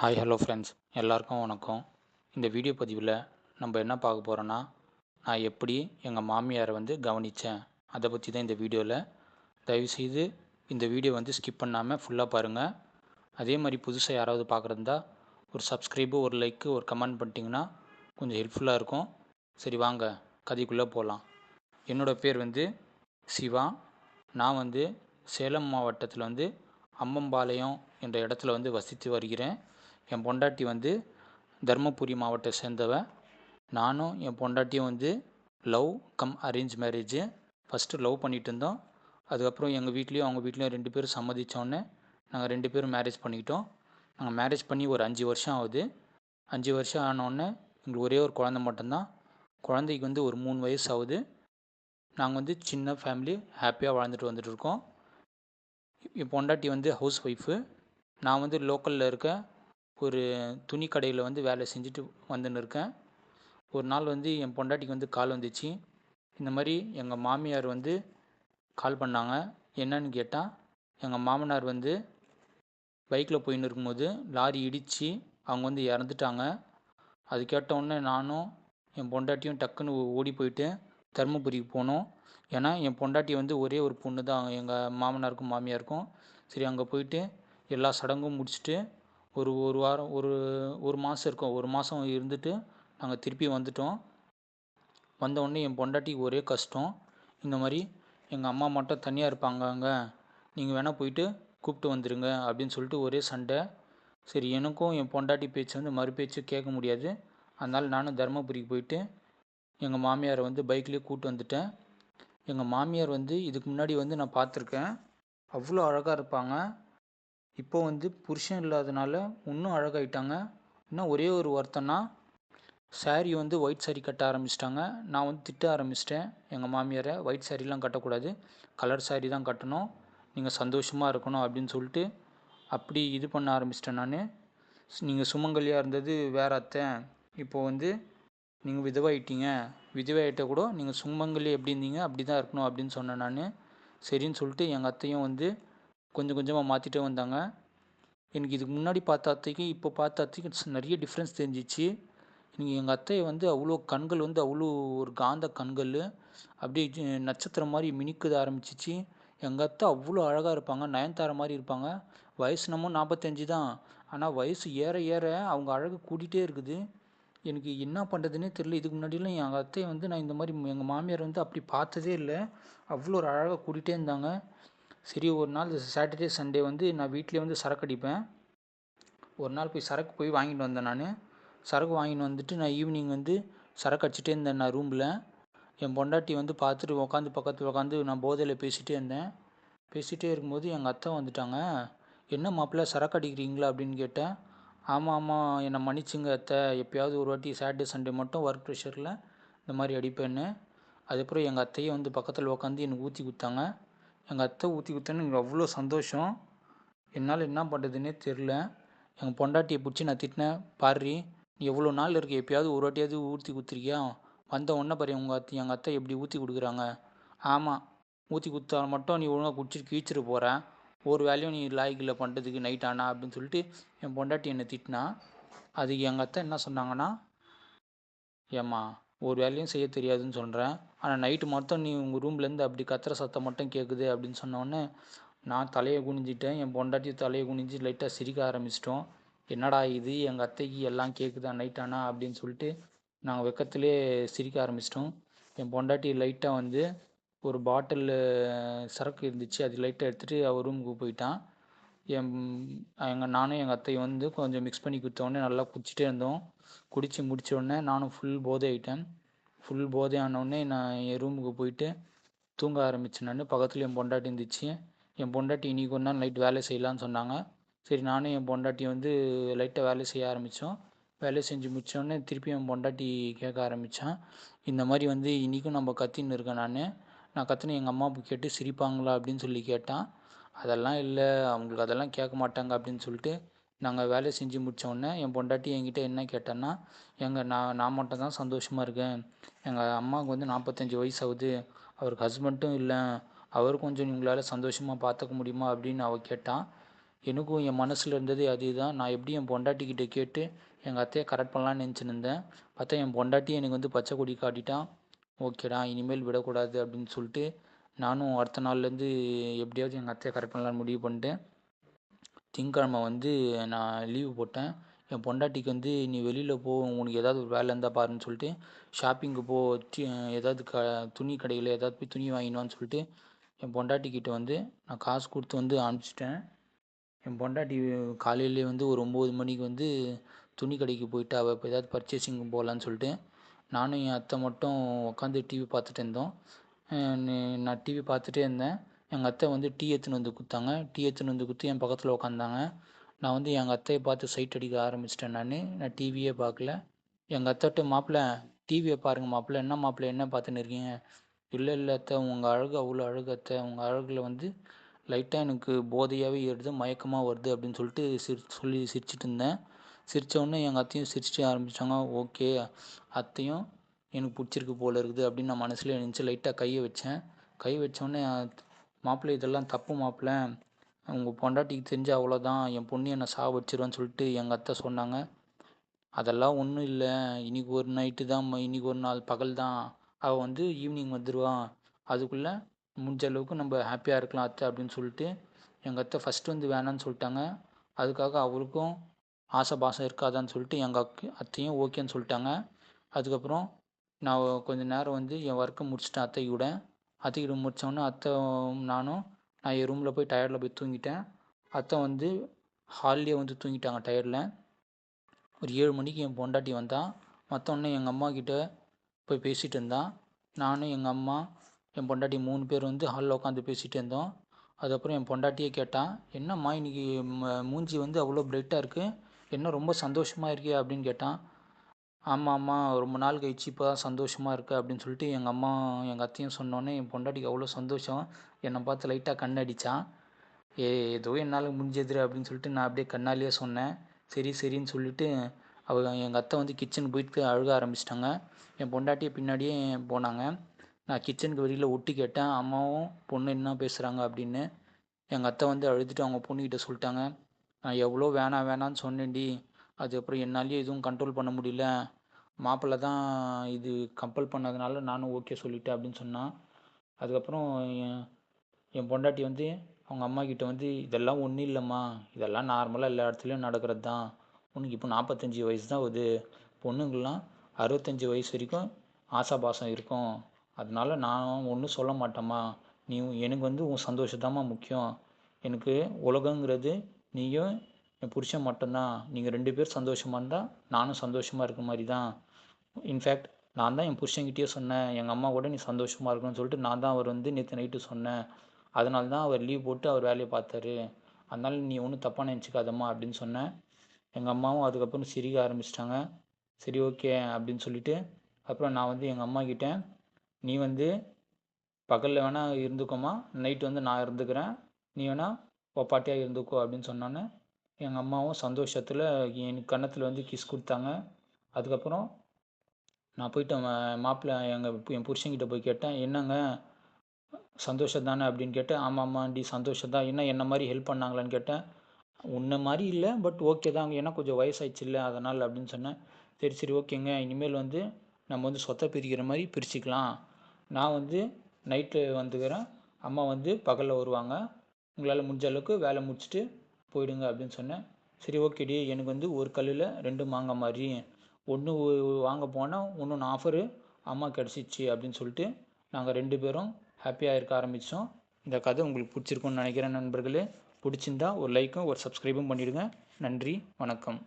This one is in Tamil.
ஹாய் ஹலோ ஃப்ரெண்ட்ஸ் எல்லாருக்கும் வணக்கம். இந்த வீடியோ பதிவில் நம்ம என்ன பார்க்க போகிறோன்னா நான் எப்படி எங்கள் மாமியாரை வந்து கவனித்தேன் அதை பற்றி தான் இந்த வீடியோவில் தயவுசெய்து இந்த வீடியோ வந்து ஸ்கிப் பண்ணாமல் ஃபுல்லாக பாருங்கள் அதே மாதிரி புதுசாக யாராவது பார்க்குறதா ஒரு சப்ஸ்கிரைபு ஒரு லைக்கு ஒரு கமெண்ட் பண்ணிட்டீங்கன்னா கொஞ்சம் ஹெல்ப்ஃபுல்லாக இருக்கும். சரி வாங்க. கதைக்குள்ளே போகலாம் என்னோடய பேர் வந்து சிவா. நான் வந்து சேலம் மாவட்டத்தில் வந்து அம்மம்பாளையம் என்ற இடத்துல வந்து வசித்து வருகிறேன். என் பொண்டாட்டி வந்து தருமபுரி மாவட்டத்தை சேர்ந்தவ. நானும் என் பொண்டாட்டியும் வந்து love cum arrange marriage first love பண்ணிகிட்டு இருந்தோம் அதுக்கப்புறம் எங்கள் வீட்லேயும் அவங்க வீட்லேயும் ரெண்டு பேரும் சம்மதித்தோடனே நாங்கள் ரெண்டு பேரும் மேரேஜ் பண்ணிக்கிட்டோம். நாங்கள் மேரேஜ் பண்ணி ஒரு அஞ்சு வருஷம் ஆகுது. அஞ்சு வருஷம் ஆனோடனே எங்களுக்கு ஒரே ஒரு குழந்த மட்டும்தான். குழந்தைக்கு வந்து ஒரு மூணு வயசு ஆகுது. நாங்கள் வந்து சின்ன ஃபேமிலி ஹாப்பியாக வாழ்ந்துட்டு வந்துட்டு இருக்கோம் என் பொண்டாட்டி வந்து ஹவுஸ் ஒய்ஃபு நான் வந்து லோக்கலில் இருக்க ஒரு துணி கடையில் வந்து வேலை செஞ்சுட்டு வந்துன்னு இருக்கேன். ஒரு நாள் வந்து என் பொண்டாட்டிக்கு வந்து கால் வந்துச்சு. இந்த மாதிரி எங்கள் மாமியார் வந்து கால் பண்ணாங்க. என்னன்னு கேட்டால் எங்கள் மாமனார் வந்து பைக்கில் போயின்னு இருக்கும்போது லாரி இடித்து அவங்க வந்து இறந்துட்டாங்க. அது கேட்டவுடனே நானும் என் பொண்டாட்டியும் டக்குன்னு ஓடி போயிட்டு தருமபுரிக்கு போனோம். ஏன்னா என் பொண்டாட்டி வந்து ஒரே ஒரு பொண்ணு தான் எங்கள் மாமனாருக்கும் மாமியாருக்கும். சரி அங்கே போயிட்டு எல்லா சடங்கும் முடிச்சுட்டு ஒரு ஒரு வாரம் ஒரு ஒரு மாதம் இருக்கும். ஒரு மாதம் இருந்துட்டு நாங்கள் திருப்பி வந்துட்டோம். வந்தவுடனே என் பொண்டாட்டிக்கு ஒரே கஷ்டம். இந்த மாதிரி எங்கள் அம்மா மட்டும் தனியாக இருப்பாங்க அங்கே நீங்கள் வேணால் போயிட்டு கூப்பிட்டு வந்துடுங்க அப்படின்னு சொல்லிட்டு ஒரே சண்டை. சரி எனக்கும் என் பொண்டாட்டி பேச்சு வந்து மறு பேச்சு கேட்க முடியாது. அதனால் நானும் தருமபுரிக்கு போயிட்டு எங்கள் மாமியாரை வந்து பைக்லேயே கூப்பிட்டு வந்துட்டேன். எங்கள் மாமியார் வந்து இதுக்கு முன்னாடி வந்து நான் பார்த்துருக்கேன். அவ்வளோ அழகாக இருப்பாங்க. இப்போ வந்து புருஷன் இல்லாதனால இன்னும் அழகாயிட்டாங்க. இன்னும் ஒரே ஒரு வருத்தம்னா சாரீ வந்து ஒயிட் சாரீ கட்ட ஆரம்பிச்சிட்டாங்க. நான் வந்து திட்ட ஆரம்பிச்சிட்டேன். எங்கள் மாமியாரை ஒயிட் சாரீலாம் கட்டக்கூடாது. கலர் சாரீ தான் கட்டணும். நீங்கள் சந்தோஷமாக இருக்கணும் அப்படின்னு சொல்லிட்டு அப்படி இது பண்ண ஆரம்பிச்சிட்டேன் நான். நீங்கள் சுமங்கலியாக இருந்தது வேற அத்தை. இப்போது வந்து நீங்கள் விதவாயிட்டீங்க. விதவாயிட்ட கூட நீங்கள் சுமங்கலி எப்படி இருந்தீங்க? அப்படி தான் இருக்கணும் அப்படின்னு சொன்னேன் நான். சரின்னு சொல்லிட்டு எங்கள் அத்தையும் வந்து கொஞ்சம் கொஞ்சமாக மாற்றிட்டே வந்தாங்க. எனக்கு இதுக்கு முன்னாடி பார்த்த அத்தைக்கு இப்போ பார்த்த அத்தைக்கு நிறைய டிஃப்ரென்ஸ் தெரிஞ்சிச்சு. எனக்கு எங்கள் அத்தையை வந்து அவ்வளோ கண்கள் வந்து அவ்வளோ ஒரு காந்த கண்கள். அப்படியே நட்சத்திரம் மாதிரி மினிக்குது ஆரம்பிச்சிச்சு. எங்கள் அத்தை அவ்வளோ அழகாக இருப்பாங்க. நயன்தார மாதிரி இருப்பாங்க. வயசு நம்ம நாற்பத்தஞ்சு தான். ஆனால் வயசு ஏற ஏற அவங்க அழகு கூட்டிகிட்டே இருக்குது. எனக்கு என்ன பண்ணுறதுனே தெரியல. இதுக்கு முன்னாடிலாம் எங்கள் அத்தையை வந்து நான் இந்த மாதிரி எங்கள் மாமியார் வந்து அப்படி பார்த்ததே இல்லை. அவ்வளோ ஒரு அழகாக கூட்டிகிட்டே இருந்தாங்க. சரி ஒரு நாள் சாட்டர்டே சண்டே வந்து நான் வீட்டிலே வந்து சரக்கு அடிப்பேன். ஒரு நாள் போய் சரக்கு போய் வாங்கிட்டு வந்தேன் நான். சரக்கு வாங்கிட்டு வந்துட்டு நான் ஈவினிங் வந்து சரக்கு அடிச்சுட்டே இருந்தேன் நான் ரூமில் என் பொண்டாட்டி வந்து பார்த்துட்டு உட்காந்து பக்கத்தில் உட்காந்து நான் போதையில் பேசிகிட்டே இருந்தேன். பேசிகிட்டே இருக்கும்போது எங்கள் அத்தை வந்துட்டாங்க. என்ன மாப்பிள்ள சரக்கு அடிக்கிறீங்களா? அப்படின்னு கேட்டேன். ஆமாம் ஆமாம் என்னை மன்னிச்சுங்க அத்தை. எப்போயாவது ஒரு வாட்டி சாட்டர்டே சண்டே மட்டும் ஒர்க் ப்ரெஷரில் இந்த மாதிரி அடிப்பேன்னு. அதுக்கப்புறம் எங்கள் அத்தையை வந்து பக்கத்தில் உட்காந்து எனக்கு ஊற்றி கொடுத்தாங்க. எங்கள் அத்தை ஊற்றி கொடுத்தோன்னு எனக்கு அவ்வளோ சந்தோஷம். என்னால் என்ன பண்ணுறதுனே தெரில எங்கள் பொண்டாட்டியை பிடிச்சி நான் திட்டினேன். பாரு நீ எவ்வளோ நாள் இருக்கு எப்பயாவது ஒரு வாட்டியாவது ஊற்றி கொடுத்துருக்கியா? வந்த உடனே பாரு உங்கள் அத்தை எங்கள் அத்தை எப்படி ஊற்றி கொடுக்குறாங்க. ஆமாம் ஊற்றி கொடுத்தா மட்டும் நீ ஒழுங்காக குடிச்சிட்டு கீழ்ச்சிட்டு போகிற ஒரு வேலையும் நீ லாய்க்கில் பண்ணுறதுக்கு நைட் ஆனா அப்படின்னு சொல்லிட்டு என் பொண்டாட்டி என்னை திட்டினா. அதுக்கு எங்கள் அத்தை என்ன சொன்னாங்கன்னா ஏம்மா ஒரு வேலையும் செய்ய தெரியாதுன்னு சொல்கிறேன் ஆனால் நைட்டு மட்டும் நீ உங்கள் ரூம்லேருந்து அப்படி கத்துற சத்தம் மட்டும் கேட்குது அப்படின்னு சொன்னோடனே நான் தலையை குனிஞ்சிட்டேன். என் பொண்டாட்டி தலையை குனிஞ்சு லைட்டாக சிரிக்க ஆரம்பிச்சிட்டோம். என்னடா இது? எங்கள் அத்தைக்கு எல்லாம் கேட்குதா நைட் ஆனால் அப்படின்னு சொல்லிட்டு நாங்கள் வெக்கத்துலேயே சிரிக்க ஆரம்பிச்சிட்டோம். என் பொண்டாட்டி லைட்டாக வந்து ஒரு பாட்டில் சரக்கு இருந்துச்சு. அது லைட்டாக எடுத்துகிட்டு அவர் ரூமுக்கு போயிட்டான் என் எங்கள் நானும் எங்கள் அத்தையும் வந்து கொஞ்சம் மிக்ஸ் பண்ணி கொடுத்தோடனே நல்லா குச்சிட்டே இருந்தோம். குடித்து முடித்த உடனே நானும் ஃபுல் போதை ஆகிட்டேன் ஃபுல் போதை ஆனவுடனே நான் என் ரூமுக்கு போயிட்டு தூங்க ஆரம்பித்தேன் நான் பக்கத்தில் என் பொண்டாட்டி இருந்துச்சு. என் பொண்டாட்டி இன்றைக்கி ஒரு நாள் நைட் வேலை செய்யலான்னு சொன்னாங்க. சரி நானும் என் பொண்டாட்டி வந்து லைட்டாக வேலை செய்ய ஆரம்பித்தோம் வேலை செஞ்சு முடித்தோடனே திருப்பி என் பொண்டாட்டி கேட்க ஆரம்பித்தான் இந்த மாதிரி வந்து இன்றைக்கும் நம்ம கத்தின்னு இருக்கேன் நான். நான் கத்தின எங்கள் அம்மா கேட்டு சிரிப்பாங்களா அப்படின்னு சொல்லி கேட்டான். அதெல்லாம் இல்லை அவங்களுக்கு அதெல்லாம் கேட்க மாட்டாங்க அப்படின்னு சொல்லிட்டு நாங்கள் வேலையை செஞ்சு முடித்தோடனே என் பொண்டாட்டி என்கிட்ட என்ன கேட்டேன்னா எங்கள் நான் நான் மட்டும் தான் சந்தோஷமாக இருக்கேன். எங்கள் அம்மாவுக்கு வந்து நாற்பத்தஞ்சி வயசு ஆகுது அவருக்கு ஹஸ்பண்டும் இல்லை. அவர் கொஞ்சம் உங்களால் சந்தோஷமாக பார்த்துக்க முடியுமா? அப்படின்னு அவள் கேட்டான் எனக்கும் என் மனசில் இருந்தது அதுதான். நான் எப்படி என் பொண்டாட்டிக்கிட்ட கேட்டு எங்கள் அத்தையை கரெக்ட் பண்ணலான்னு நினச்சின்னு இருந்தேன். பார்த்தா என் பொண்டாட்டி எனக்கு வந்து பச்சை கொடி காட்டிட்டான் ஓகேடா இனிமேல் விடக்கூடாது அப்படின்னு சொல்லிட்டு நானும் அடுத்த நாள்லேருந்து எப்படியாவது எங்கள் அத்தையை கரெக்ட் பண்ணலான்னு முடிவு பண்ணிட்டேன். திங்கக்கிழமை வந்து நான் லீவு போட்டேன். என் பொண்டாட்டிக்கு வந்து நீ வெளியில் போ உனக்கு ஏதாவது ஒரு வேலை இருந்தால் பாருன்னு சொல்லிட்டு ஷாப்பிங்கு போ டி ஏதாவது க துணி கடையில் ஏதாவது போய் துணி வாங்கினான்னு சொல்லிட்டு என் பொண்டாட்டிக்கிட்ட வந்து நான் காசு கொடுத்து வந்து அனுப்பிச்சிட்டேன். என் பொண்டாட்டி காலையிலே வந்து ஒரு ஒம்பது மணிக்கு வந்து துணி கடைக்கு போயிட்டு அவள் இப்போ ஏதாவது பர்ச்சேசிங் போகலான்னு சொல்லிட்டு நானும் என் அத்தை மட்டும் உட்காந்து டிவி பார்த்துட்டு இருந்தோம். நான் டிவி பார்த்துட்டே இருந்தேன். எங்கள் அத்தை வந்து டீ எடுத்துன்னு வந்து கொடுத்தாங்க. டீ எடுத்துன்னு வந்து கொடுத்து என் பக்கத்தில் உட்காந்தாங்க நான் வந்து எங்கள் அத்தையை பார்த்து சைட் அடிக்க ஆரம்பிச்சிட்டேன் நான். நான் டிவியே பார்க்கல. எங்கள் அத்தைட்ட மாப்பிள்ள டிவியை பாருங்கள் மாப்பிள்ள. என்ன மாப்பிள்ள என்ன பார்த்துன்னு இருக்கீங்க? இல்லை இல்லை அத்தை. உங்கள் அழகு அவ்வளோ அழகு அத்தை. உங்கள் அழகில் வந்து லைட்டாக எனக்கு போதையாகவே ஏறுது மயக்கமாக வருது அப்படின்னு சொல்லிட்டு சிரி சொல்லி சிரிச்சிட்டு இருந்தேன். சிரித்தோடனே எங்கள் அத்தையும் சிரிச்சு ஆரம்பித்தாங்க ஓகே அத்தையும் எனக்கு பிடிச்சிருக்கு போல இருக்குது அப்படின்னு நான் மனசில் நினச்சி லைட்டாக கையை வச்சேன். கை வச்சோடனே மாப்பிள்ளை இதெல்லாம் தப்பு மாப்பிள்ளை. உங்கள் பொண்டாட்டிக்கு தெரிஞ்ச அவ்வளோதான் என் பொண்ணு என்னை சாக வச்சிருவான்னு சொல்லிட்டு எங்கள் அத்தை சொன்னாங்க. அதெல்லாம் ஒன்றும் இல்லை. இன்றைக்கி ஒரு நைட்டு தான் இன்றைக்கி ஒரு நாள் பகல் தான். அவள் வந்து ஈவினிங் வந்துடுவான் அதுக்குள்ளே முடிஞ்ச அளவுக்கு நம்ம ஹாப்பியாக இருக்கலாம் அத்தை அப்படின்னு சொல்லிட்டு எங்கள் அத்தை ஃபஸ்ட்டு வந்து வேணான்னு சொல்லிட்டாங்க. அதுக்காக அவருக்கும் ஆசை பாசம் இருக்காதான்னு சொல்லிட்டு எங்கள் அக்கு அத்தையும் ஓகேன்னு சொல்லிட்டாங்க. அதுக்கப்புறம் நான் கொஞ்சம் நேரம் வந்து என் ஒர்க்கை முடிச்சிட்டேன் அத்தையோட அத்தைக்கிட்ட முடித்தோடனே அத்தை நானும் நான் என் ரூமில் போய் டயர்டில் போய் தூங்கிட்டேன். அத்தை வந்து ஹால்லேயே வந்து தூங்கிட்டாங்க டயர்டில் ஒரு ஏழு மணிக்கு என் பொண்டாட்டி வந்தான் மற்றொன்னே எங்கள் அம்மாக்கிட்ட போய் பேசிகிட்டு இருந்தான். நானும் எங்கள் அம்மா என் பொண்டாட்டி மூணு பேர் வந்து ஹாலில் உட்காந்து பேசிகிட்டு இருந்தோம். அதுக்கப்புறம் என் பொண்டாட்டியே கேட்டான் என்னம்மா இன்றைக்கி மூஞ்சி வந்து அவ்வளோ பிரைட்டாக இருக்குது என்ன ரொம்ப சந்தோஷமாக இருக்கே? அப்படின்னு கேட்டான். ஆமாம் அம்மா ரொம்ப நாள் கழிச்சு இப்போ தான் சந்தோஷமாக இருக்குது அப்படின்னு சொல்லிட்டு எங்கள் அம்மா எங்கள் அத்தையும் சொன்னோன்னே என் பொண்டாட்டிக்கு அவ்வளோ சந்தோஷம். என்னை பார்த்து லைட்டாக கண்ணடிச்சான் ஏ ஏதோ என்னால் முடிஞ்சது அப்படின்னு சொல்லிட்டு நான் அப்படியே கண்ணாலேயே சொன்னேன். சரி சரின்னு சொல்லிட்டு அவங்க எங்கள் அத்தை வந்து கிச்சன் போயிட்டு அழுக ஆரம்பிச்சிட்டாங்க. என் பொண்டாட்டியை பின்னாடியே போனாங்க. நான் கிச்சனுக்கு வெளியில் ஒட்டி கேட்டேன். அம்மாவும் பொண்ணு என்ன பேசுகிறாங்க அப்படின்னு. எங்கள் அத்தை வந்து அழுதுட்டு அவங்க பொண்ணுக்கிட்ட சொல்லிட்டாங்க. நான் எவ்வளோ வேணாம் வேணான்னு சொன்னேன்டி. அதுக்கப்புறம் என்னாலேயே எதுவும் கண்ட்ரோல் பண்ண முடியல. மாப்பிள்ளை தான் இது கம்பல் பண்ணதுனால நானும் ஓகே சொல்லிட்டேன் அப்படின்னு சொன்னான். அதுக்கப்புறம் என் என் பொண்டாட்டி வந்து அவங்க அம்மா கிட்ட வந்து இதெல்லாம் ஒன்றும் இல்லைம்மா. இதெல்லாம் நார்மலாக எல்லா இடத்துலையும் நடக்கிறது தான். உனக்கு இப்போ நாற்பத்தஞ்சி வயசு தான் ஆகுது. பொண்ணுங்கள்லாம் அறுபத்தஞ்சி வயசு வரைக்கும் ஆசாபாசம் இருக்கும். அதனால நான் ஒன்றும் சொல்ல மாட்டேம்மா. நீ எனக்கு வந்து உன் சந்தோஷம் சந்தோஷம்தாம்மா முக்கியம். எனக்கு உலகங்கிறது நீயும் என் புருஷன் மட்டும்தான். நீங்கள் ரெண்டு பேர் சந்தோஷமாக இருந்தால் நானும் சந்தோஷமாக இருக்க மாதிரி தான் இன்ஃபேக்ட் நான் தான் என் புருஷன்கிட்டயே சொன்னேன். எங்கள் அம்மா கூட நீ சந்தோஷமாக இருக்கணும்னு சொல்லிட்டு நான் தான் அவர் வந்து நேற்று நைட்டு சொன்னேன். அதனால தான் அவர் லீவ் போட்டு அவர் வேலையை பார்த்தாரு. அதனால் நீ ஒன்றும் தப்பாக நினச்சிக்காதம்மா அப்படின்னு சொன்னேன். எங்கள் அம்மாவும் அதுக்கப்புறம் சிரிக்க ஆரம்பிச்சிட்டாங்க. சரி ஓகே அப்படின்னு சொல்லிட்டு அப்புறம் நான் வந்து எங்கள் அம்மா கிட்டே நீ வந்து பகலில் வேணால் இருந்துக்கோமா நைட்டு வந்து நான் இருந்துக்கிறேன். நீ வேணால் ஒப்பாட்டியாக இருந்துக்கோ அப்படின்னு சொன்னோன்னே எங்கள் அம்மாவும் சந்தோஷத்தில் என் கன்னத்தில் வந்து கிஸ் கொடுத்தாங்க. அதுக்கப்புறம் நான் போயிட்டு மாப்பிள்ளை எங்கள் என் புருஷன்கிட்ட போய் கேட்டேன் என்னங்க? சந்தோஷம் தானே? அப்படின்னு கேட்டேன். ஆமாம் ஆமாண்டி சந்தோஷம் தான். என்ன என்ன மாதிரி ஹெல்ப் பண்ணாங்களான்னு கேட்டேன். உன்னை மாதிரி இல்லை பட் ஓகே தாங்க ஏன்னா கொஞ்சம் வயசாயிடுச்சு இல்லை அதனால் அப்படின்னு சொன்னேன். சரி சரி ஓகேங்க. இனிமேல் வந்து நம்ம வந்து சொத்தை பிரிக்கிற மாதிரி பிரிச்சுக்கலாம். நான் வந்து நைட்டு வந்துக்கிறேன் அம்மா வந்து பகலில் வருவாங்க. உங்களால் முடிஞ்ச அளவுக்கு வேலை முடிச்சுட்டு போயிடுங்க அப்படின்னு சொன்னேன். சரி ஓகேடி எனக்கு வந்து ஒரு கல்லில் ரெண்டு மாங்காய் மாதிரி. ஒன்று வாங்க போனால் இன்னொன்று ஆஃபரு அம்மா கிடச்சிச்சு அப்படின்னு சொல்லிட்டு நாங்கள் ரெண்டு பேரும் ஹாப்பியாக இருக்க ஆரம்பித்தோம் இந்த கதை உங்களுக்கு பிடிச்சிருக்குன்னு நினைக்கிறேன் நண்பர்களே. பிடிச்சிருந்தா ஒரு லைக்கும் ஒரு சப்ஸ்கிரைபும் பண்ணிவிடுங்க நன்றி வணக்கம்.